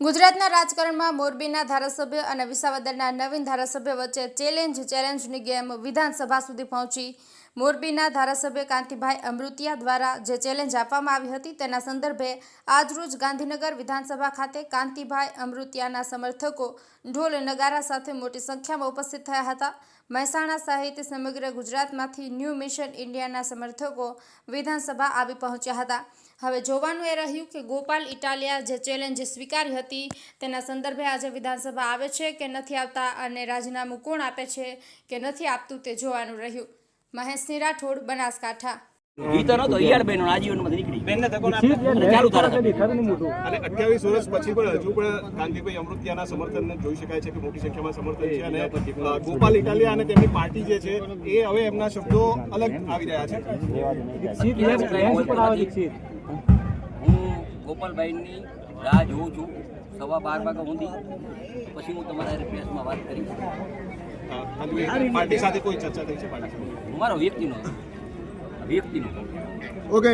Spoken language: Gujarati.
ગુજરાતના રાજકારણમાં મોરબીના ધારાસભ્ય અને વિસાવદરના નવીન ધારાસભ્ય વચ્ચે ચેલેન્જ, ચેલેન્જની ગેમ વિધાનસભા સુધી પહોંચી. મોરબીના ધારાસભ્ય કાંતિભાઈ અમૃતિયા દ્વારા જે ચેલેન્જ આપવામાં આવી હતી તેના સંદર્ભે આજરોજ ગાંધીનગર વિધાનસભા ખાતે કાંતિભાઈ અમૃતિયાના સમર્થકો ઢોલ નગારા સાથે મોટી સંખ્યામાં ઉપસ્થિત થયા હતા. મહેસાણા સહિત સમગ્ર ગુજરાતમાંથી ન્યૂ મિશન ઇન્ડિયાના સમર્થકો વિધાનસભા આવી પહોંચ્યા હતા. હવે જોવાનું એ રહ્યું કે ગોપાલ ઇટાલિયા જે ચેલેન્જ સ્વીકારી હતી તેના સંદર્ભે આજે વિધાનસભા આવે છે કે નથી આવતા અને રાજીનામું કોણ આપે છે કે નથી આપતું તે જોવાનું રહ્યું. મહેશની રાઠોડ બનાસકાંઠા. ઈ નતો ઈયાર બેનો આજીવનમાં નીકળી. બેનને ધક્કો ના ચાલુ ધારાસભ્ય અને અઠ્યાવીસ વર્ષ પછી પણ હજુ પણ કાંતિભાઈ અમૃતિયાના સમર્થનને જોઈ શકાય છે કે મોટી સંખ્યામાં સમર્થન છે અને ગોપાલ ઇટાલિયા અને તેમની પાર્ટી જે છે એ હવે એમના શબ્દો અલગ આવી રહ્યા છે. હું ગોપાલભાઈની રાહ જોઉં છું. સવા બાર વાગ્યા ઊંધી પછી હું તમારા પ્રેસમાં વાત કરીશ. પાર્ટી સાથે કોઈ ચર્ચા થઈ છે મારો વ્યક્તિનો વ્યક્તિનો ઓકે